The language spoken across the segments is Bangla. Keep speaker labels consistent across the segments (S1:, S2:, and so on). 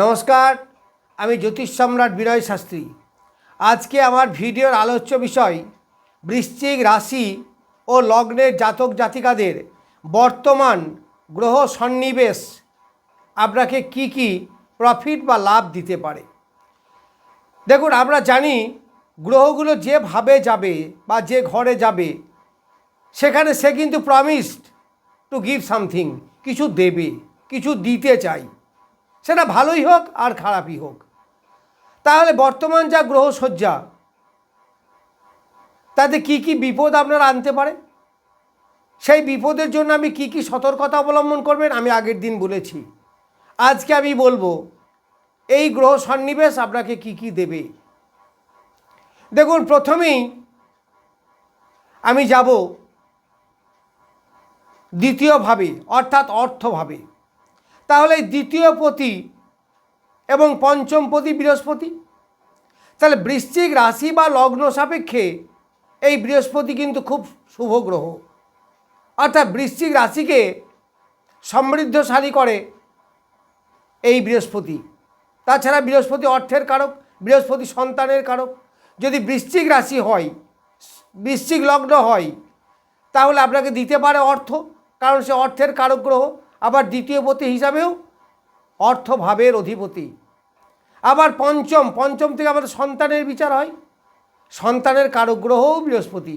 S1: নমস্কার, আমি জ্যোতিষ সম্রাট বিনয় শাস্ত্রী। আজকে আমার ভিডিওর আলোচ্য বিষয় বৃশ্চিক রাশি ও লগ্নের জাতক জাতিকাদের বর্তমান গ্রহ সন্নিবেশ। আপনাকে কি কি প্রফিট বা লাভ দিতে পারে? দেখুন, আমরা জানি গ্রহগুলো যেভাবে যাবে বা যে ঘরে যাবে, সেখানে সে কিন্তু প্রমিসড টু গিভ সামথিং কিছু দেবে, কিছু দিতে চাই সেটা ভালোই হোক আর খারাপই হোক। তাহলে বর্তমান যা গ্রহ সজ্জা তাতে কি কি বিপদ আপনারা আনতে পারে? সেই বিপদের জন্য আমি কি কি সতর্কতা অবলম্বন করবেন আমি আগের দিন বলেছি। আজকে আমি বলব, এই গ্রহ সন্নিবেশ আপনাকে কি কি দেবে? দেখুন, প্রথমেই আমি যাব দ্বিতীয়ভাবে, অর্থাৎ অর্থভাবে। তাহলে দ্বিতীয় পতি এবং পঞ্চম পতি বৃহস্পতি? তাহলে বৃশ্চিক রাশি বা লগ্ন সাপেক্ষে এই বৃহস্পতি কিন্তু খুব শুভ গ্রহ। অর্থাৎ বৃশ্চিক রাশিকে সমৃদ্ধশালী করে এই বৃহস্পতি। তাছাড়া বৃহস্পতি অর্থের কারক, বৃহস্পতি সন্তানের কারক। যদি বৃশ্চিক রাশি হয়, বৃশ্চিক লগ্ন হয়, তাহলে আপনাকে দিতে পারে অর্থ, কারণ সে অর্থের কারক গ্রহ। আবার দ্বিতীয় পতি হিসাবেও অর্থভাবের অধিপতি। আবার পঞ্চম পঞ্চম থেকে আমাদের সন্তানের বিচার হয়। সন্তানের কারক গ্রহও বৃহস্পতি।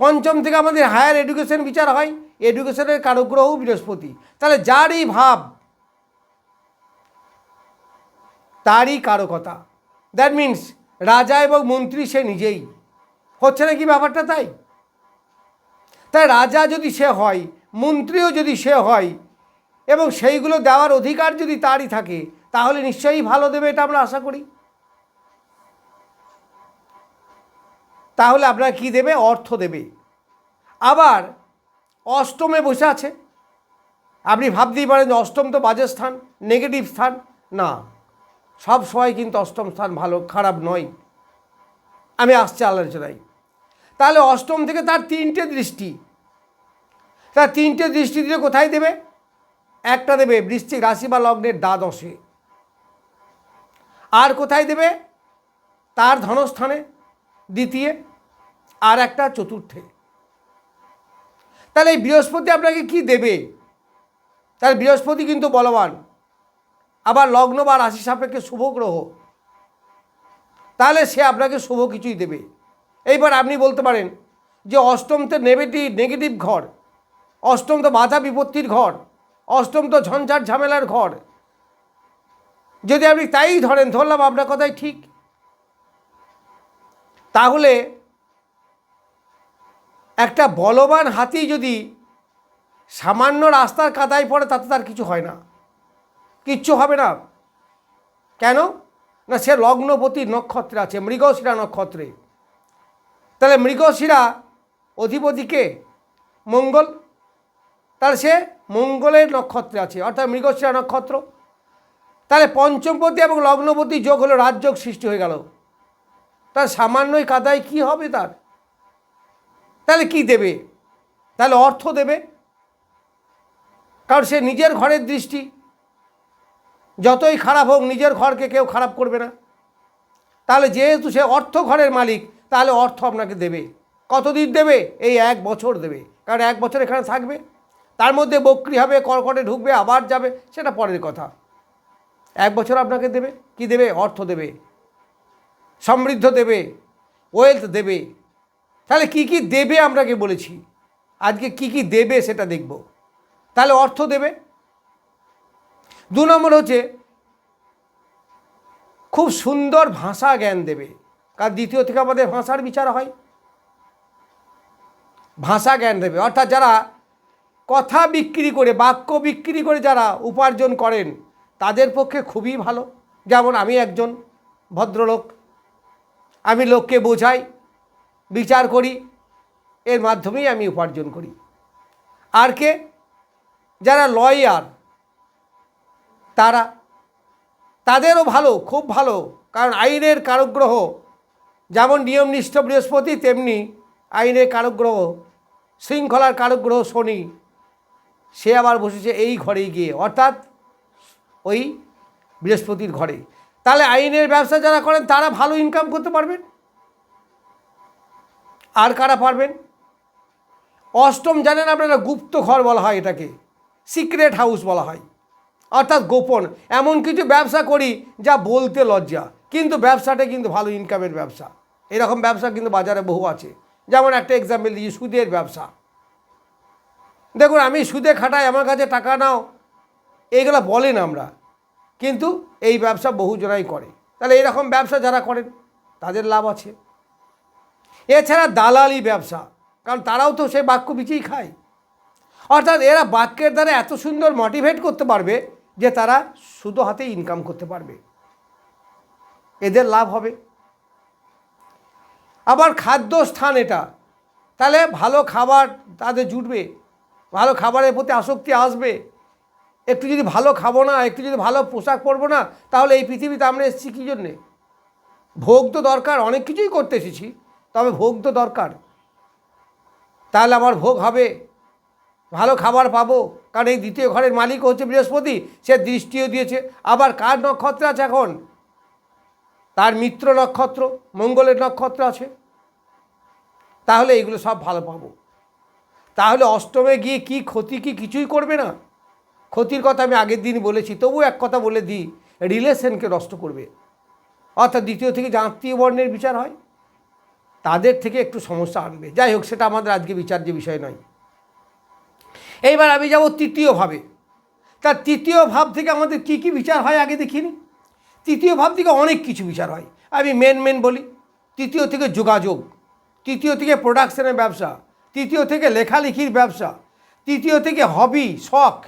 S1: পঞ্চম থেকে আমাদের হায়ার এডুকেশন বিচার হয়, এডুকেশনের কারক গ্রহও বৃহস্পতি। তাহলে যারই ভাব, তারই কারকতা। দ্যাট মিন্স রাজা এবং মন্ত্রী সে নিজেই। হচ্ছে না কি ব্যাপারটা তাই? তাই রাজা যদি সে হয় মন্ত্রীও যদি সে হয় এবং সেইগুলো দেওয়ার অধিকার যদি তারই থাকে, তাহলে নিশ্চয়ই ভালো দেবে এটা আমরা আশা করি। তাহলে আপনার কি দেবে? অর্থ দেবে। আবার অষ্টমে বসে আছে। আপনি ভাবতেই পারেন যে অষ্টম তো বাজে স্থান নেগেটিভ স্থান। না, সব সময় কিন্তু অষ্টম স্থান ভালো, খারাপ নয়। আমি আসছি আলোচনায়। তাহলে অষ্টম থেকে তার তিনটে দৃষ্টি। তার তিনটে দৃষ্টি দিলে কোথায় দেবে? একটা দেবে বৃশ্চিক রাশি বা লগ্নের দ্বাদশে। আর কোথায় দেবে? তার ধনস্থানে, দ্বিতীয়, আর একটা চতুর্থে। তাহলে এই বৃহস্পতি আপনাকে কি দেবে? তাহলে বৃহস্পতি কিন্তু বলবান, আবার লগ্ন বা রাশি সাপেক্ষে শুভ গ্রহ। তাহলে সে আপনাকে শুভ কিছুই দেবে। এইবার আপনি বলতে পারেন যে অষ্টমতে নেগেটিভ নেগেটিভ ঘর অষ্টম তো বাধা বিপত্তির ঘর, অষ্টম তো ঝঞ্ঝাট ঝামেলার ঘর। যদি আপনি তাই ধরেন, ধরলাম আপনার কথাই ঠিক। তাহলে একটা বলবান হাতি যদি সামান্য রাস্তার কাদায় পড়ে, তাতে তার কিছু হয় না। কিচ্ছু হবে না। কেন? না, সে লগ্নপতি নক্ষত্রে আছে, মৃগশিরা নক্ষত্রে। তাহলে মৃগশিরা অধিপতিকে মঙ্গল তাহলে সে মঙ্গলের নক্ষত্রে আছে, অর্থাৎ মৃগশিরা নক্ষত্র। তাহলে পঞ্চমপতি এবং লগ্নপতি যোগ হলো রাজযোগ সৃষ্টি হয়ে গেল। তার সামান্যই কাদায় কি হবে তার? তাহলে কি দেবে? তাহলে অর্থ দেবে। কারণ সে নিজের ঘরের দৃষ্টি। যতই খারাপ হোক, নিজের ঘরকে কেউ খারাপ করবে না। তাহলে যেহেতু সে অর্থ ঘরের মালিক, তাহলে অর্থ আপনাকে দেবে। কতদিন দেবে? এই এক বছর দেবে। কারণ এক বছর এখানে থাকবে। তার মধ্যে বকরি হবে, কর্কটে ঢুকবে, আবার যাবে, সেটা পরের কথা। এক বছর আপনাকে দেবে, কি দেবে? অর্থ দেবে, সমৃদ্ধ দেবে ওয়েলথ দেবে। তাহলে কি কি দেবে আপনাকে বলেছি? আজকে কি কি দেবে সেটা দেখব। তাহলে অর্থ দেবে। দু নম্বর হচ্ছে, খুব সুন্দর ভাষা জ্ঞান দেবে। কারণ দ্বিতীয় থেকে আমাদের ভাষার বিচার হয়। ভাষা জ্ঞান দেবে। অর্থাৎ যারা কথা বিক্রি করে, বাক্য বিক্রি করে যারা উপার্জন করেন, তাদের পক্ষে খুবই ভালো। যেমন আমি একজন ভদ্রলোক। আমি লোককে বোঝাই, বিচার করি, এর মাধ্যমেই আমি উপার্জন করি। আর কে? যারা লয়ার, তারা। তাদেরও ভালো, খুব ভালো। কারণ আইনের কারগ্রহ, যেমন নিয়মনিষ্ঠ বৃহস্পতি, তেমনি আইনের কারগ্রহ, শৃঙ্খলার কারগ্রহ শনি। সে আবার বসেছে এই ঘরেই গিয়ে, অর্থাৎ ওই বৃহস্পতির ঘরে। তাহলে আইনের ব্যবসা যারা করেন, তারা ভালো ইনকাম করতে পারবেন। আর কারা পারবেন? অষ্টম, জানেন আপনারা, গুপ্ত ঘর বলা হয় এটাকে সিক্রেট হাউস বলা হয়। অর্থাৎ গোপন, এমন কিছু ব্যবসা করি যা বলতে লজ্জা, কিন্তু ব্যবসাটা কিন্তু ভালো ইনকামের ব্যবসা। এরকম ব্যবসা কিন্তু বাজারে বহু আছে। যেমন একটা এক্সাম্পল দিই সুদের ব্যবসা। দেখুন, আমি সুদে খাটাই, আমার কাছে টাকা নাও। এইগুলো বলেন আমরা। কিন্তু এই ব্যবসা বহু জনাই করে। তাহলে এরকম ব্যবসা যারা করেন, তাদের লাভ আছে। এছাড়া দালালি ব্যবসা, কারণ তারাও তো সেই বাক্য বিচেই খায়। অর্থাৎ এরা বাক্যের দ্বারা এত সুন্দর মোটিভেট করতে পারবে যে তারা শুধু হাতে ইনকাম করতে পারবে। এদের লাভ হবে। আবার খাদ্য স্থান এটা। তাহলে ভালো খাবার তাদের জুটবে। ভালো খাবারের প্রতি আসক্তি আসবে। একটু যদি ভালো খাব না, একটু যদি ভালো পোশাক পরবো না, তাহলে এই পৃথিবীতে আমরা এসেছি কী জন্যে? ভোগ তো দরকার, অনেক কিছুই করতে এসেছি, তবে ভোগ তো দরকার। তাহলে আমার ভোগ হবে, ভালো খাবার পাবো, কারণ এই দ্বিতীয় ঘরের মালিক হচ্ছে বৃহস্পতি, সে দৃষ্টিও দিয়েছে। আবার কার নক্ষত্র আছে এখন? তার মিত্র নক্ষত্র, মঙ্গলের নক্ষত্র আছে। তাহলে এইগুলো সব ভালো পাবো। তাহলে অষ্টমে গিয়ে কি ক্ষতি কি কিছুই করবে না? ক্ষতির কথা আমি আগের দিন বলেছি তবু এক কথা বলে দিই, রিলেশনকে নষ্ট করবে। অর্থাৎ দ্বিতীয় থেকে যে বর্ণের বিচার হয়, তাদের থেকে একটু সমস্যা আনবে। যাই হোক, সেটা আমাদের আজকে বিচার্য বিষয় নয়। এইবার আমি যাব তৃতীয় ভাবে। তার তৃতীয় ভাব থেকে আমাদের কি কি বিচার হয় আগে দেখিনি? তৃতীয় ভাব থেকে অনেক কিছু বিচার হয়। আমি মেন মেন বলি। তৃতীয় থেকে যোগাযোগ। তৃতীয় থেকে প্রোডাকশনের ব্যবসা। তৃতীয় থেকে লেখালেখির ব্যবসা, তৃতীয় থেকে হবি শখ,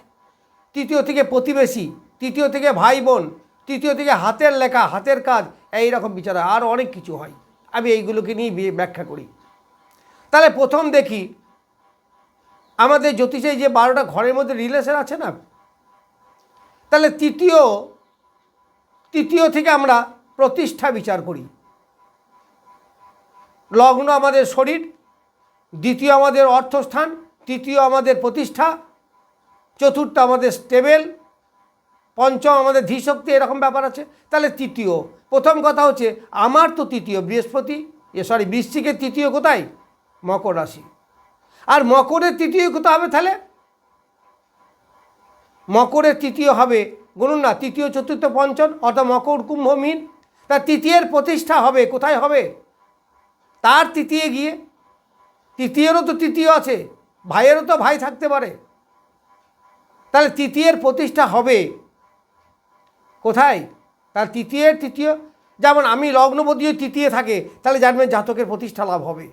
S1: তৃতীয় থেকে প্রতিবেশী, তৃতীয় থেকে ভাই বোন তৃতীয় থেকে হাতের লেখা, হাতের কাজ এই রকম বিচার হয় আর অনেক কিছু হয়। আমি এইগুলোকে নিয়ে ব্যাখ্যা করি। তাহলে প্রথম দেখি, আমাদের জ্যোতিষে যে বারোটা ঘরের মধ্যে রিলেশন আছে না? তাহলে তৃতীয় তৃতীয় থেকে আমরা প্রতিষ্ঠা বিচার করি। লগ্ন আমাদের শরীর দ্বিতীয় আমাদের অর্থস্থান, তৃতীয় আমাদের প্রতিষ্ঠা, চতুর্থ আমাদের স্টেবেল পঞ্চম আমাদের ধীশক্তি এরকম ব্যাপার আছে। তাহলে তৃতীয়, প্রথম কথা হচ্ছে, আমার তো তৃতীয় বৃহস্পতি, এ সরি বৃশ্চিকের তৃতীয় কোথায়? মকর রাশি। আর মকরের তৃতীয় কোথায় হবে তাহলে? মকরের তৃতীয় হবে, গুনুন না, তৃতীয়, চতুর্থ, পঞ্চম, অর্থাৎ মকর, কুম্ভ, মিন। তার তৃতীয়ের প্রতিষ্ঠা হবে, কোথায় হবে? তার তৃতীয় গিয়ে তৃতীয়েরও তো তৃতীয় আছে, ভাইয়েরও তো ভাই থাকতে পারে। তাহলে তৃতীয়ের প্রতিষ্ঠা হবে কোথায়? তার তৃতীয়ের তৃতীয়, যেমন আমি লগ্নপতি যদি তৃতীয় থাকে, তাহলে জানবেন জাতকের প্রতিষ্ঠা লাভ হবে।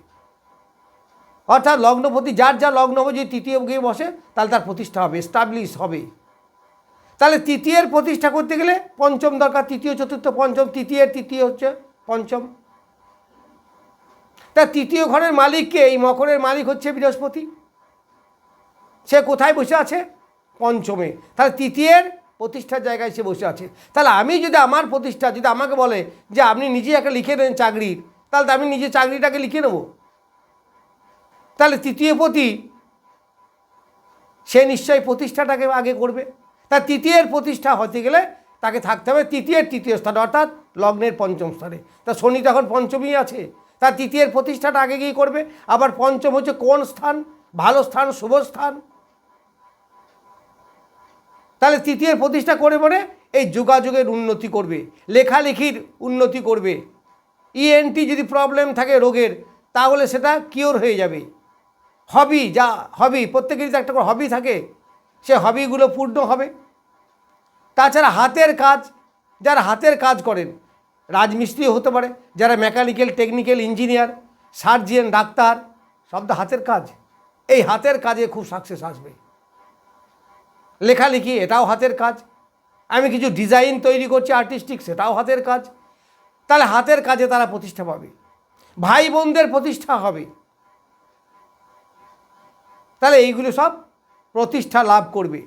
S1: অর্থাৎ লগ্নপতি, যার যা লগ্নপতি যদি তৃতীয় গিয়ে বসে, তাহলে তার প্রতিষ্ঠা হবে স্টাবলিশ হবে। তাহলে তৃতীয়ের প্রতিষ্ঠা করতে গেলে পঞ্চম দরকার, তৃতীয়, চতুর্থ, পঞ্চম, তৃতীয়ের তৃতীয় হচ্ছে পঞ্চম। তা তৃতীয় ঘরের মালিককে এই মকরের মালিক হচ্ছে বৃহস্পতি। সে কোথায় বসে আছে? পঞ্চমে। তাহলে তৃতীয়ের প্রতিষ্ঠার জায়গায় সে বসে আছে। তাহলে আমি যদি আমার প্রতিষ্ঠা, যদি আমাকে বলে যে আপনি নিজে একটা লিখে নেন চাকরির, তাহলে আমি নিজে চাকরিটাকে লিখে নেব তাহলে তৃতীয় পতি, সে নিশ্চয়ই প্রতিষ্ঠাটাকে আগে করবে। তা তৃতীয়ের প্রতিষ্ঠা হতে গেলে তাকে থাকতে হবে তৃতীয়ের তৃতীয় স্থানে, অর্থাৎ লগ্নের পঞ্চম স্থানে। তা শনি তখন পঞ্চমই আছে। তার তৃতীয়ের প্রতিষ্ঠাটা আগে গিয়ে করবে। আবার পঞ্চম হচ্ছে কোন স্থান? ভালো স্থান, শুভ স্থান? তাহলে তৃতীয়ের প্রতিষ্ঠা করে মানে এই যোগাযোগের উন্নতি করবে, লেখালেখির উন্নতি করবে। ইএনটি যদি প্রবলেম থাকে রোগের, তাহলে সেটা কিওর হয়ে যাবে। হবি যা হবি প্রত্যেকেরই তো একটা করে হবি থাকে, সে হবিগুলো পূর্ণ হবে। তাছাড়া হাতের কাজ, যারা হাতের কাজ করেন রাজমিস্ত্রি হতে পারে, যারা mechanical technical engineer surgeon doctor, সব তো হাতের কাজ। এই হাতের কাজে খুব সাকসেস আসবে। লেখালেখি এটাও হাতের কাজ। আমি কিছু ডিজাইন তৈরি করছি আর্টিস্টিক সেটাও হাতের কাজ। তাহলে হাতের কাজে তারা প্রতিষ্ঠা পাবে। ভাই বোনদের প্রতিষ্ঠা হবে। তাহলে এইগুলো সব প্রতিষ্ঠা লাভ করবে।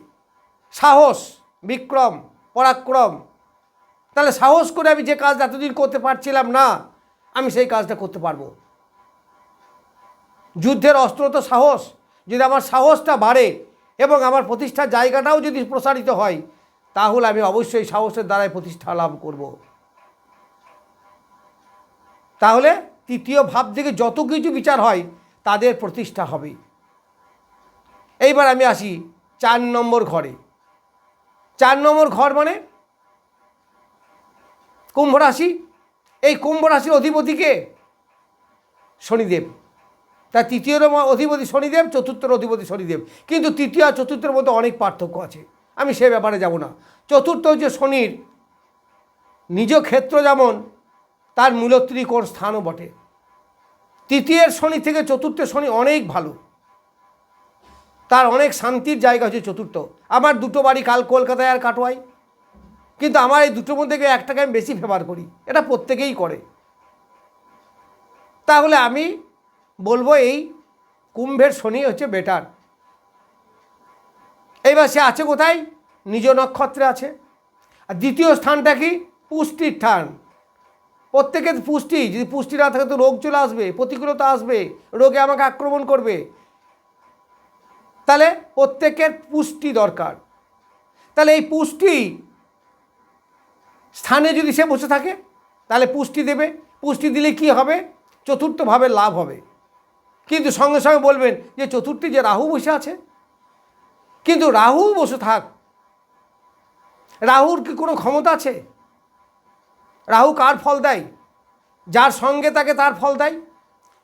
S1: সাহস, বিক্রম, পরাক্রম তাহলে সাহস করে আমি যে কাজ এতদিন করতে পারছিলাম না, আমি সেই কাজটা করতে পারব। যুদ্ধের অস্ত্র তো সাহস। যদি আমার সাহসটা বাড়ে এবং আমার প্রতিষ্ঠার জায়গাটাও যদি প্রসারিত হয়, তাহলে আমি অবশ্যই সাহসের দ্বারাই প্রতিষ্ঠা লাভ করব। তাহলে তৃতীয় ভাব থেকে যত কিছু বিচার হয়, তাদের প্রতিষ্ঠা হবে। এইবার আমি আসি চার নম্বর ঘরে। চার নম্বর ঘর মানে কুম্ভ রাশি, এই কুম্ভ রাশির অধিপতিকে শনিদেব। তার তৃতীয় অধিপতি শনিদেব, চতুর্থের অধিপতি শনিদেব। কিন্তু তৃতীয় আর চতুর্থের মধ্যে অনেক পার্থক্য আছে। আমি সে ব্যাপারে যাব না। চতুর্থ হচ্ছে শনির। নিজ ক্ষেত্র যেমন, তার মূলত্রী কোন স্থানও বটে। তৃতীয়ের শনি থেকে চতুর্থের শনি অনেক ভালো। তার অনেক শান্তির জায়গা হচ্ছে চতুর্থ। আমার দুটো বাড়ি কাল কলকাতায় আর কাটোয়াই কিন্তু আমার এই দুটোর মধ্যে একটাকে আমি বেশি ফেভার করি। এটা প্রত্যেকেই করে। তাহলে আমি বলব এই কুম্ভের শনি হচ্ছে বেটার। এইবার সে আছে কোথায়? নিজ নক্ষত্রে আছে। আর দ্বিতীয় স্থানটা কি? পুষ্টির স্থান। প্রত্যেকের পুষ্টি, যদি পুষ্টি না থাকে তো রোগ চলে আসবে, প্রতিকূলতা আসবে, রোগে আমাকে আক্রমণ করবে। তাহলে প্রত্যেকের পুষ্টি দরকার। তাহলে এই পুষ্টি স্থানে যদি সে বসে থাকে, তাহলে পুষ্টি দেবে। পুষ্টি দিলে কি হবে? চতুর্থভাবে লাভ হবে। কিন্তু সঙ্গে সঙ্গে বলবেন যে চতুর্থী যে রাহু বসে আছে। কিন্তু রাহু বসে থাক। রাহুর কি কোনো ক্ষমতা আছে? রাহু কার ফল দেয়? যার সঙ্গে তাকে তার ফল দেয়?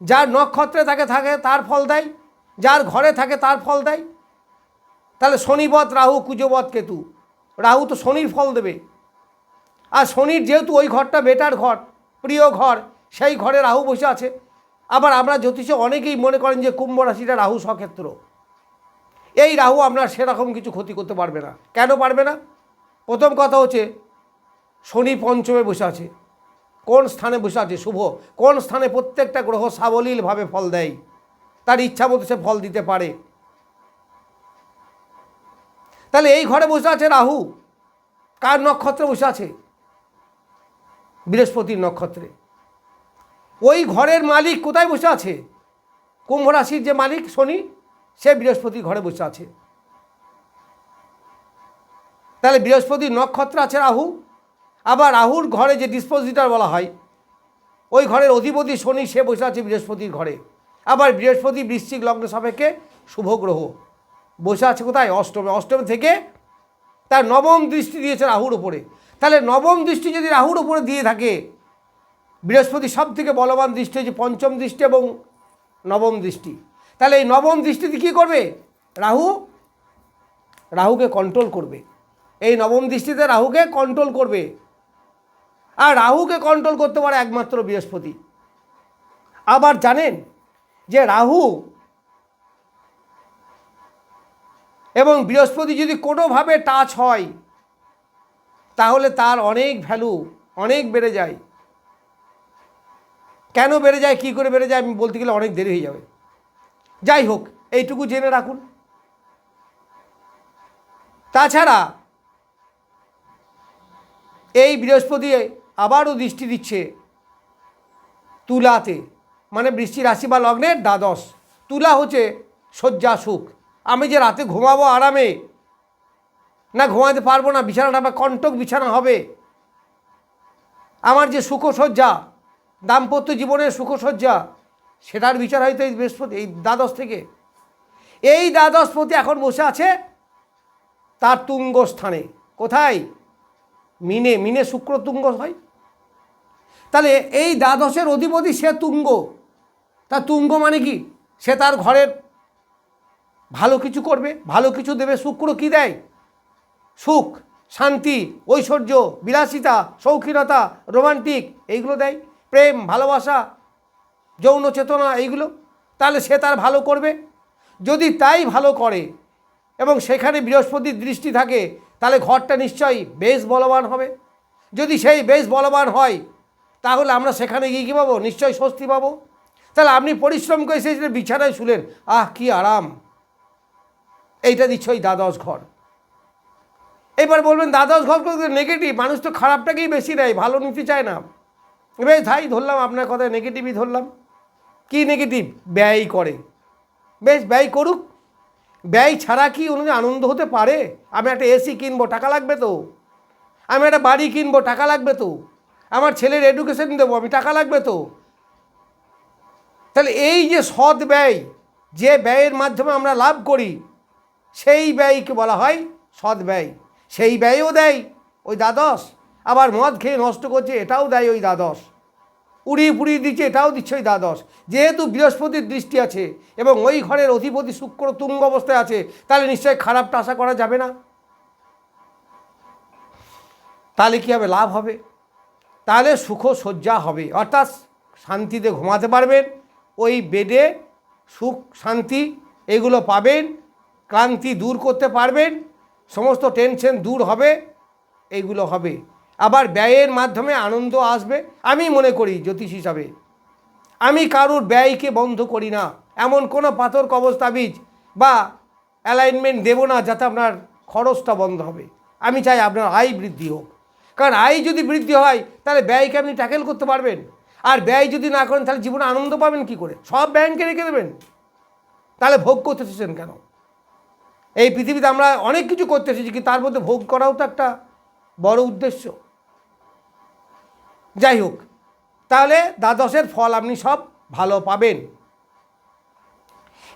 S1: যার নক্ষত্রে তাকে থাকে তার ফল দেয়? যার ঘরে থাকে তার ফল দেয়? তাহলে শনিবধ রাহু কুজবধ কেতু। রাহু তো শনির ফল দেবে। আর শনির যেহেতু ওই ঘরটা বেটার ঘর, প্রিয় ঘর, সেই ঘরে রাহু বসে আছে। আবার আমরা জ্যোতিষে অনেকেই মনে করেন যে কুম্ভ রাশিটা রাহু সক্ষেত্র। এই রাহু আপনার সেরকম কিছু ক্ষতি করতে পারবে না। কেন পারবে না? প্রথম কথা হচ্ছে, শনি পঞ্চমে বসে আছে। কোন স্থানে বসে আছে? শুভ। কোন স্থানে প্রত্যেকটা গ্রহ সাবলীলভাবে ফল দেয়? তার ইচ্ছা মতো সে ফল দিতে পারে। তাহলে এই ঘরে বসে আছে রাহু। কার নক্ষত্রে বসে আছে? বৃহস্পতির নক্ষত্রে। ওই ঘরের মালিক কোথায় বসে আছে? কুম্ভ রাশির যে মালিক শনি, সে বৃহস্পতির ঘরে বসে আছে। তাহলে বৃহস্পতির নক্ষত্র আছে রাহু। আবার রাহুর ঘরে যে ডিসপোজিটার বলা হয়, ওই ঘরের অধিপতি শনি, সে বসে আছে বৃহস্পতির ঘরে। আবার বৃহস্পতি বৃশ্চিক লগ্ন সাপেক্ষে শুভ গ্রহ। বসে আছে কোথায়? অষ্টমে। অষ্টমে থেকে তার নবম দৃষ্টি দিয়েছে রাহুর উপরে। তাহলে নবম দৃষ্টি যদি রাহুর উপরে দিয়ে থাকে, বৃহস্পতি সব থেকে বলবান দৃষ্টি হচ্ছে পঞ্চম দৃষ্টি এবং নবম দৃষ্টি। তাহলে এই নবম দৃষ্টিতে কী করবে? রাহু, রাহুকে কন্ট্রোল করবে। এই নবম দৃষ্টিতে রাহুকে কন্ট্রোল করবে। আর রাহুকে কন্ট্রোল করতে পারে একমাত্র বৃহস্পতি। আবার জানেন যে রাহু এবং বৃহস্পতি যদি কোনোভাবে টাচ হয় তাহলে তার অনেক ভ্যালু অনেক বেড়ে যায়। কেন বেড়ে যায়, কী করে বেড়ে যায় আমি বলতে গেলে অনেক দেরি হয়ে যাবে। যাই হোক, এইটুকু জেনে রাখুন। তাছাড়া এই বৃহস্পতি আবারও দৃষ্টি দিচ্ছে তুলাতে মানে বৃষ্টি রাশি বা লগ্নের দ্বাদশ। তুলা হচ্ছে শয্যা সুখ। আমি যে রাতে ঘুমাবো আরামে ঘুমাতে পারব না, বিছানাটা বা কণ্টক বিছানা হবে। আমার যে সুখসজ্জা, দাম্পত্য জীবনের সুখসজ্জা, সেটার বিচার হয়তো এই বৃহস্পতি, এই দ্বাদশ থেকে। এই দ্বাদশপতি এখন বসে আছে তার তুঙ্গ স্থানে কোথায়? মিনে মিনে শুক্র তুঙ্গ হয়। তাহলে এই দ্বাদশের অধিপতি সে তুঙ্গ। তার তুঙ্গ মানে কি? সে তার ঘরের ভালো কিছু করবে, ভালো কিছু দেবে, শুক্র কি দেয়? সুখ, শান্তি, ঐশ্বর্য, বিলাসিতা, শৌখিনতা, রোমান্টিক, এইগুলো দেয়। প্রেম, ভালোবাসা, যৌন চেতনা, এইগুলো। তাহলে সে তার ভালো করবে। যদি তাই ভালো করে এবং সেখানে বৃহস্পতির দৃষ্টি থাকে, তাহলে ঘরটা নিশ্চয়ই বেশ বলবান হবে। যদি সেই বেশ বলবান হয়, তাহলে আমরা সেখানে গিয়ে কী পাবো? নিশ্চয়ই স্বস্তি পাবো। তাহলে আপনি পরিশ্রম করে সেই বিছানায় শুলেন, আহ, কি আরাম। এইটা ওই দ্বাদশ ঘর। এবার বলবেন দ্বাদশ ঘর নেগেটিভ মানুষ তো খারাপটাকেই বেশি নেয় ভালো নিতে চায় না। বেশ তাই ধরলাম আপনার কথায় নেগেটিভই ধরলাম। কি নেগেটিভ ব্যয় করে। বেশ, ব্যয় করুক। ব্যয় ছাড়া কি অনুযায়ী আনন্দ হতে পারে? আমি একটা এসি কিনবো, টাকা লাগবে তো। আমি একটা বাড়ি কিনবো, টাকা লাগবে তো। আমার ছেলের এডুকেশন দেবো, আমি টাকা লাগবে তো। তাহলে এই যে সৎ ব্যয়, যে ব্যয়ের মাধ্যমে আমরা লাভ করি, সেই ব্যয়কে বলা হয় সৎ ব্যয়। সেই ব্যয়ও দেয় ওই দ্বাদশ। আবার মদ খেয়ে নষ্ট করছে, এটাও দেয় ওই দ্বাদশ। উড়িয়ে পুড়িয়ে দিচ্ছে, এটাও দিচ্ছে ওই দ্বাদশ। যেহেতু বৃহস্পতির দৃষ্টি আছে এবং ওই ঘরের অধিপতি শুক্র তুঙ্গ অবস্থায় আছে, তাহলে নিশ্চয়ই খারাপটা আশা করা যাবে না। তাহলে কী হবে? লাভ হবে। তাহলে সুখ সজ্জা হবে। অর্থাৎ শান্তিতে ঘুমাতে পারবেন, ওই বেডে সুখ, শান্তি, এগুলো পাবেন, ক্লান্তি দূর করতে পারবেন সমস্ত টেনশন দূর হবে, এইগুলো হবে। আবার ব্যয়ের মাধ্যমে আনন্দ আসবে, আমি মনে করি জ্যোতিষ হিসাবে। আমি কারুর ব্যয়কে বন্ধ করি না। এমন কোনো পাথর কবস্তাবিজ বা অ্যালাইনমেন্ট দেবো না যাতে আপনার খরচটা বন্ধ হবে। আমি চাই আপনার আয় বৃদ্ধি হোক। কারণ আয় যদি বৃদ্ধি হয়, তাহলে ব্যয়কে আপনি ট্যাকেল করতে পারবেন। আর ব্যয় যদি না করেন, তাহলে জীবনে আনন্দ পাবেন কি করে? সব ব্যাংকে রেখে দেবেন। তাহলে ভোগ করতে এসেছেন কেন? এই পৃথিবীতে আমরা অনেক কিছু করতে এসেছি, কিন্তু তার মধ্যে ভোগ করাও তো একটা বড় উদ্দেশ্য। যাই হোক, তাহলে দ্বাদশের ফল আপনি সব ভালো পাবেন।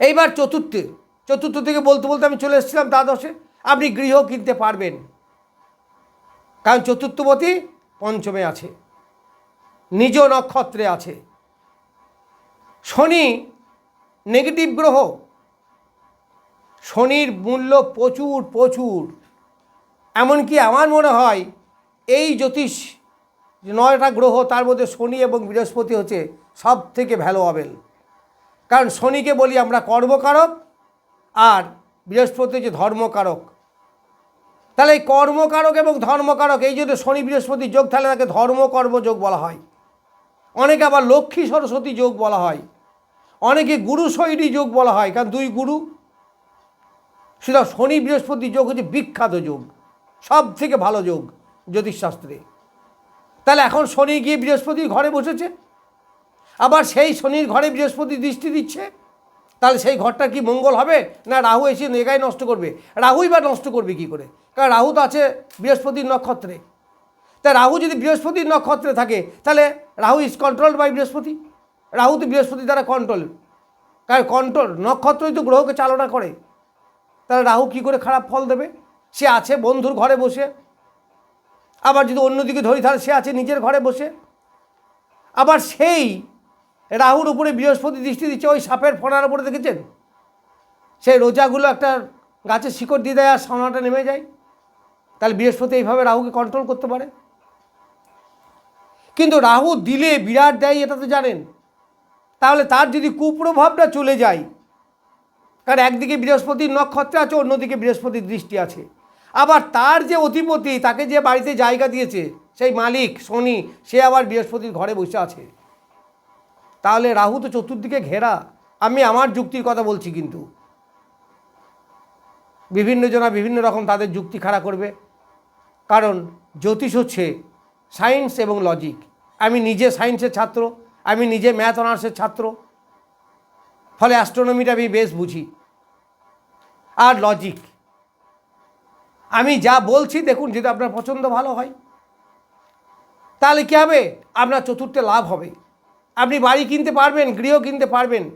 S1: এইবার চতুর্থে, চতুর্থ থেকে বলতে বলতে আমি চলে এসেছিলাম দ্বাদশে, আপনি গৃহ কিনতে পারবেন। কারণ চতুর্থবতী পঞ্চমে আছে, নিজ নক্ষত্রে আছে। শনি নেগেটিভ গ্রহ শনির মূল্য প্রচুর প্রচুর। এমনকি আমার মনে হয়, এই জ্যোতিষ নয়টা গ্রহ, তার মধ্যে শনি এবং বৃহস্পতি হচ্ছে সব থেকে ভ্যালুয়েবল কারণ শনিকে বলি আমরা কর্মকারক, আর বৃহস্পতি হচ্ছে ধর্মকারক। তাহলে এই কর্মকারক এবং ধর্মকারক, এই জন্য শনি, বৃহস্পতি যোগ, তাহলে তাকে ধর্মকর্ম যোগ বলা হয়। অনেকে আবার লক্ষ্মী সরস্বতী যোগ বলা হয়। অনেকে গুরু শৈলী যোগ বলা হয়, কারণ দুই গুরু সেটা শনি বৃহস্পতি যোগ হচ্ছে বিখ্যাত যোগ সব থেকে ভালো যোগ জ্যোতিষশাস্ত্রে। তাহলে এখন শনি গিয়ে বৃহস্পতির ঘরে বসেছে, আবার সেই শনির ঘরে বৃহস্পতি দৃষ্টি দিচ্ছে, তাহলে সেই ঘরটা কি মঙ্গল হবে না রাহু এসে নেগায় নষ্ট করবে? রাহুই বা নষ্ট করবে কি করে? কারণ রাহু তো আছে বৃহস্পতির নক্ষত্রে। তা রাহু যদি বৃহস্পতির নক্ষত্রে থাকে, তাহলে রাহু ইজ কন্ট্রোল বাই বৃহস্পতি। রাহু তো বৃহস্পতি দ্বারা কন্ট্রোল কারণ কন্ট্রোল নক্ষত্রই তো গ্রহকে চালনা করে। তাহলে রাহু কি করে খারাপ ফল দেবে? সে আছে বন্ধুর ঘরে বসে। আবার যদি অন্যদিকে ধরি, তাহলে সে আছে নিজের ঘরে বসে। আবার সেই রাহুর উপরে বৃহস্পতি দৃষ্টি দিচ্ছে, ওই সাপের ফোনার উপরে, দেখেছেন? সেই রোজাগুলো একটা গাছের শিকড় দিয়ে দেয় আর সামনাটা নেমে যায়। তাহলে বৃহস্পতি এইভাবে রাহুকে কন্ট্রোল করতে পারে। কিন্তু রাহু দিলে বিরাট দেয়, এটা তো জানেন। তাহলে তার যদি কুপ্রভাবটা চলে যায় কারণ একদিকে বৃহস্পতির নক্ষত্রে আছে, অন্যদিকে বৃহস্পতির দৃষ্টি আছে। আবার তার যে অধিপতি, তাকে যে বাড়িতে জায়গা দিয়েছে, সেই মালিক, শনি, সে আবার বৃহস্পতির ঘরে বসে আছে। তাহলে রাহু তো চতুর্দিকে ঘেরা। আমি আমার যুক্তির কথা বলছি কিন্তু। বিভিন্ন জনা বিভিন্ন রকম তাদের যুক্তি খাড়া করবে। কারণ জ্যোতিষ হচ্ছে সায়েন্স এবং লজিক। আমি নিজে সায়েন্সের ছাত্র, আমি নিজে ম্যাথ অনার্সের ছাত্র। ফলে অ্যাস্ট্রোনমিটা আমি বেশ বুঝি। আর লজিক আমি যা বলছি, দেখুন, যদি আপনার পছন্দ ভালো হয়, তাহলে কী হবে? আপনার চতুর্থে লাভ হবে। আপনি বাড়ি কিনতে পারবেন, গৃহ কিনতে পারবেন।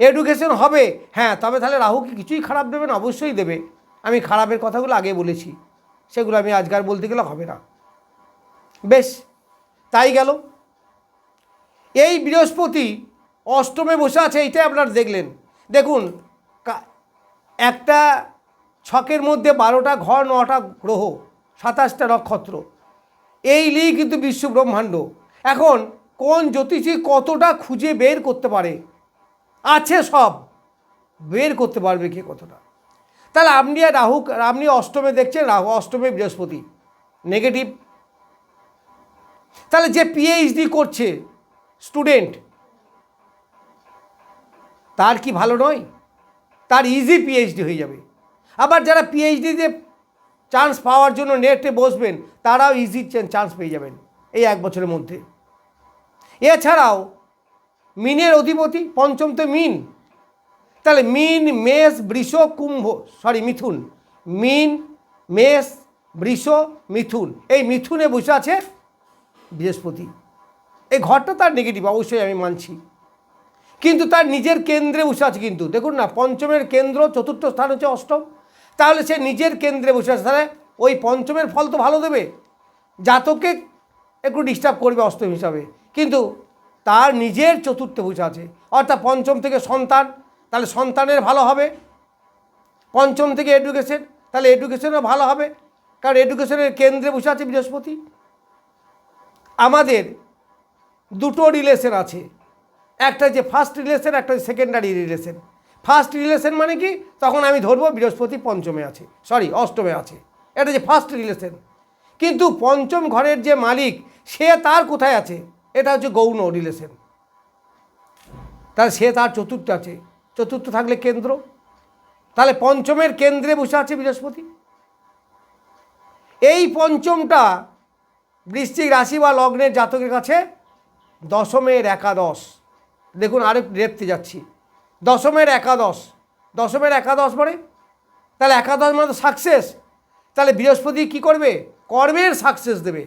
S1: এডুকেশন হবে। হ্যাঁ তবে তাহলে রাহু কি কিছুই খারাপ দেবেন অবশ্যই দেবে। আমি খারাপের কথাগুলো আগে বলেছি। সেগুলো আমি আজকার বলতে গেলে হবে না। বেশ, তাই গেল। এই বৃহস্পতি অষ্টমে বসে আছে, এইটাই আপনারা দেখলেন। দেখুন একটা ছকের মধ্যে বারোটা ঘর, নটা গ্রহ, সাতাশটা নক্ষত্র। এই নিয়েই কিন্তু বিশ্ব ব্রহ্মাণ্ড এখন কোন জ্যোতিষী কতটা খুঁজে বের করতে পারে? আছে সব। বের করতে পারবে কে কতটা? তাহলে আপনি আর রাহু, আপনি অষ্টমে দেখছেন, রাহু অষ্টমে বৃহস্পতি। নেগেটিভ। তাহলে যে পিএইচডি করছে স্টুডেন্ট। তার কি ভালো নয়? তার ইজি পিএইচডি হয়ে যাবে। আবার যারা পিএইচডিতে চান্স পাওয়ার জন্য নেটে বসবেন, তারাও ইজি চান্স পেয়ে যাবেন এই এক বছরের মধ্যে। এছাড়াও, মিনের অধিপতি পঞ্চম তো মিন। তাহলে মিন, মেষ, বৃষ, কুম্ভ সরি মিথুন। মিন, মেষ, বৃষ, মিথুন। এই মিথুনে বসে আছে বৃহস্পতি। এই ঘরটা তার নেগেটিভ অবশ্যই আমি মানছি। কিন্তু তার নিজের কেন্দ্রে বসে আছে কিন্তু। দেখুন না, পঞ্চমের কেন্দ্র, চতুর্থ স্থান হচ্ছে অষ্টম। তাহলে সে নিজের কেন্দ্রে বসে আছে। তাহলে ওই পঞ্চমের ফল তো ভালো দেবে। জাতকে একটু ডিস্টার্ব করবে অষ্টম হিসাবে। কিন্তু তার নিজের চতুর্থে বসে আছে। অর্থাৎ পঞ্চম থেকে সন্তান, তাহলে সন্তানের ভালো হবে। পঞ্চম থেকে এডুকেশন তাহলে এডুকেশনও ভালো হবে। কারণ এডুকেশনের কেন্দ্রে বসে আছে বৃহস্পতি। আমাদের দুটো রিলেশন আছে। একটা যে ফার্স্ট রিলেশন একটা সেকেন্ডারি রিলেশন ফার্স্ট রিলেশন মানে কি? তখন আমি ধরবো বৃহস্পতি পঞ্চমে আছে। সরি অষ্টমে আছে। এটা যে ফার্স্ট রিলেশন কিন্তু পঞ্চম ঘরের যে মালিক, সে তার কোথায় আছে? এটা হচ্ছে গৌণ রিলেশন তাহলে সে তার চতুর্থ আছে। চতুর্থ থাকলে কেন্দ্র। তাহলে পঞ্চমের কেন্দ্রে বসে আছে বৃহস্পতি। এই পঞ্চমটা বৃশ্চিক রাশি বা লগ্নের জাতকের কাছে দশমের একাদশ। দেখুন, আরেক দেখতে যাচ্ছি। দশমের একাদশ। দশমের একাদশ মানে? তাহলে একাদশ মানে তো সাকসেস তাহলে বৃহস্পতি কি করবে? কর্মের সাকসেস দেবে।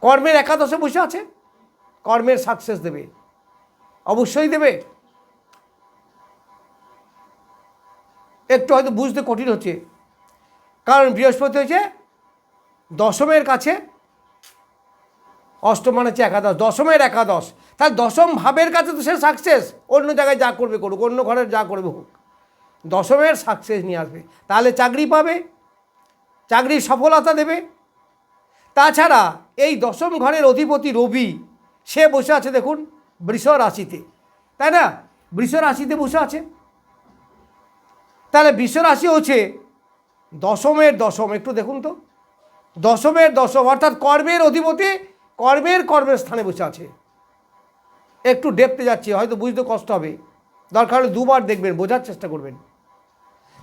S1: কর্মের একাদশে বসে আছে। কর্মের সাকসেস দেবে। অবশ্যই দেবে। একটু হয়তো বুঝতে কঠিন হচ্ছে। কারণ বৃহস্পতি হচ্ছে দশমের কাছে অষ্টম মানে হচ্ছে একাদশ, দশমের একাদশ। তাহলে দশম ভাবের কাছে তো সে সাকসেস অন্য জায়গায় যা করবে করুক, অন্য ঘরের যা করবে হোক। দশমের সাকসেস নিয়ে আসবে। তাহলে চাকরি পাবে, চাকরির সফলতা দেবে। তাছাড়া এই দশম ঘরের অধিপতি রবি, সে বসে আছে দেখুন, বৃষ রাশিতে। তাই না? বৃষ রাশিতে বসে আছে। তাহলে বৃষ রাশি হচ্ছে দশমের দশম। একটু দেখুন তো। দশমের দশম, অর্থাৎ কর্মের অধিপতি কর্মের কর্মের স্থানে বসে আছে। একটু ডেপতে যাচ্ছি, হয়তো বুঝতে কষ্ট হবে। দরকার হলে দুবার দেখবেন, বোঝার চেষ্টা করবেন।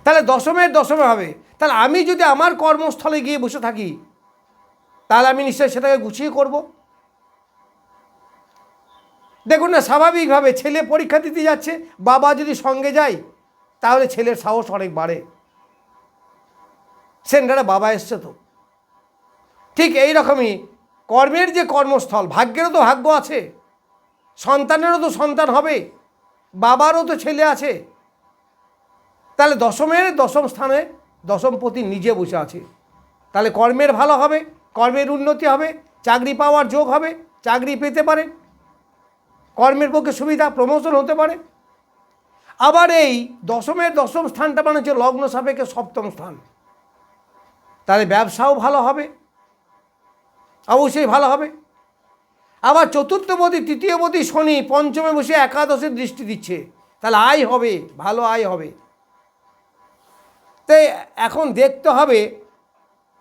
S1: তাহলে দশমের দশমে হবে। তাহলে আমি যদি আমার কর্মস্থলে গিয়ে বসে থাকি, তাহলে আমি নিশ্চয়ই সেটাকে গুছিয়ে করব। দেখুন না, স্বাভাবিকভাবে ছেলে পরীক্ষা দিতে যাচ্ছে, বাবা যদি সঙ্গে যায়, তাহলে ছেলের সাহস অনেক বাড়ে। সেন্টারে বাবা এসছে তো। ঠিক এই রকমই কর্মের যে কর্মস্থল, ভাগ্যেরও তো ভাগ্য আছে, সন্তানেরও তো সন্তান হবে, বাবারও তো ছেলে আছে। তাহলে দশমের দশম স্থানে দশমপতি নিজে বসে আছে। তাহলে কর্মের ভালো হবে, কর্মের উন্নতি হবে, চাকরি পাওয়ার যোগ হবে, চাকরি পেতে পারে, কর্মের পক্ষে সুবিধা প্রমোশন হতে পারে। আবার এই দশমের দশম স্থানটা মানে হচ্ছে লগ্ন সাপেক্ষে সপ্তম স্থান। তাহলে ব্যবসাও ভালো হবে অবশ্যই ভালো হবে। আবার চতুর্থপতি তৃতীয়পতি শনি পঞ্চমে বসে একাদশে দৃষ্টি দিচ্ছে। তাহলে আয় হবে, ভালো আয় হবে। তাই এখন দেখতে হবে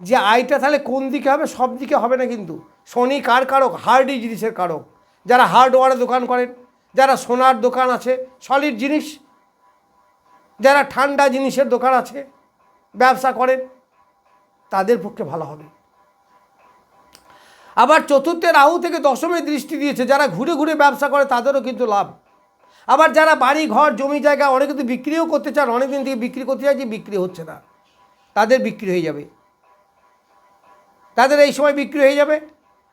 S1: যে আয়টা তাহলে কোন দিকে হবে, সব দিকে হবে না কিন্তু। শনি কার কারক? হার্ডি জিনিসের কারক। যারা হার্ডওয়ারের দোকান করেন, যারা সোনার দোকান আছে সলিড জিনিস। যারা ঠান্ডা জিনিসের দোকান আছে, ব্যবসা করেন, তাদের পক্ষে ভালো হবে। আবার চতুর্থে রাহু থেকে দশমে দৃষ্টি দিয়েছে, যারা ঘুরে ঘুরে ব্যবসা করে তাদেরও কিন্তু লাভ। আবার যারা বাড়ি, ঘর, জমি, জায়গা অনেক কিন্তু বিক্রিও করতে চান, অনেক দিন থেকে বিক্রি করতে চাইছে বিক্রি হচ্ছে না। তাদের বিক্রি হয়ে যাবে। তাদের এই সময় বিক্রি হয়ে যাবে।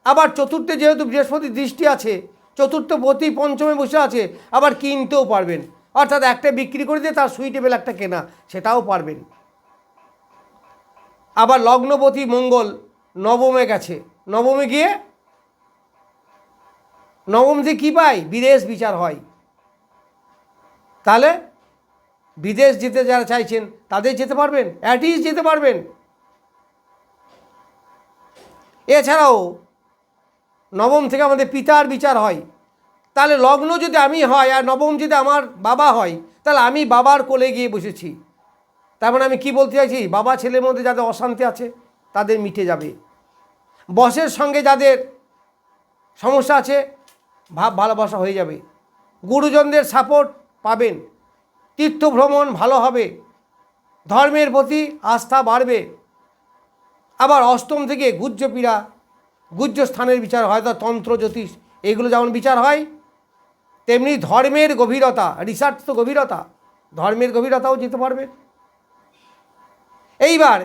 S1: আবার চতুর্থে যেহেতু বৃহস্পতি দৃষ্টি আছে, চতুর্থ পতি পঞ্চমে বসে আছে, আবার কিনতেও পারবেন। অর্থাৎ একটা বিক্রি করে দিয়ে তার সুইটেবল একটা কেনা, সেটাও পারবেন। আবার লগ্নপতি মঙ্গল নবমে গেছে। নবমে গিয়ে নবম থেকে কী পাই? বিদেশ বিচার হয়। তাহলে বিদেশ যেতে যারা চাইছেন, তাদের যেতে পারবেন অ্যাটিস যেতে পারবেন। এছাড়াও নবম থেকে আমাদের পিতার বিচার হয়। তাহলে লগ্ন যদি আমি হয় আর নবম যদি আমার বাবা হয়, তাহলে আমি বাবার কোলে গিয়ে বসেছি। তার মানে আমি কি বলতে চাইছি? বাবা ছেলের মধ্যে যাদের অশান্তি আছে, তাদের মিটে যাবে। বসের সঙ্গে যাদের সমস্যা আছে, ভাব ভালোবাসা হয়ে যাবে। গুরুজনদের সাপোর্ট পাবেন। তীর্থ ভ্রমণ ভালো হবে। ধর্মের প্রতি আস্থা বাড়বে। আবার অষ্টম থেকে গুজ্জপীড়া গুজ্জ স্থানের বিচার হয় তা তন্ত্র, জ্যোতিষ, এগুলো যেমন বিচার হয়, তেমনি ধর্মের গভীরতা রিসার্চ তো গভীরতা, ধর্মের গভীরতাও যেতে পারবে। এইবার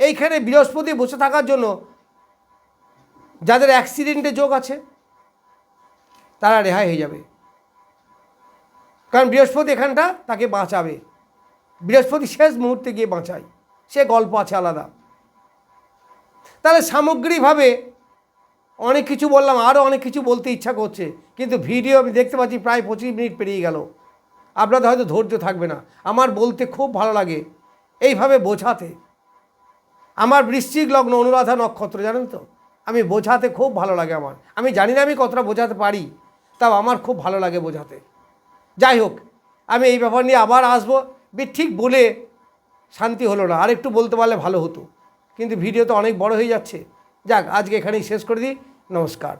S1: এইখানে বৃহস্পতি বসে থাকার জন্য যাদের অ্যাক্সিডেন্টে যোগ আছে, তারা রেহাই হয়ে যাবে। কারণ বৃহস্পতি এখানটা তাকে বাঁচাবে। বৃহস্পতি শেষ মুহূর্তে গিয়ে বাঁচায়। সে গল্প আছে আলাদা। তাহলে সামগ্রিকভাবে অনেক কিছু বললাম আরও অনেক কিছু বলতে ইচ্ছা করছে, কিন্তু ভিডিও আমি দেখতে পাচ্ছি প্রায় পঁচিশ মিনিট পেরিয়ে গেল। আপনাদের হয়তো ধৈর্য থাকবে না। আমার বলতে খুব ভালো লাগে এইভাবে বোঝাতে। আমার বৃশ্চিক লগ্ন অনুরাধা নক্ষত্র, জানেন তো? আমি বোঝাতে খুব ভালো লাগে আমার। আমি জানি না আমি কতটা বোঝাতে পারি, তাও আমার খুব ভালো লাগে বোঝাতে। যাই হোক, আমি এই ব্যাপার নিয়ে আবার আসব। বে ঠিক বলে শান্তি হলো না, আর একটু বলতে পারলে ভালো হতো। কিন্তু ভিডিও তো অনেক বড় হয়ে যাচ্ছে। যাক, আজকে এখানেই শেষ করে দিই। নমস্কার।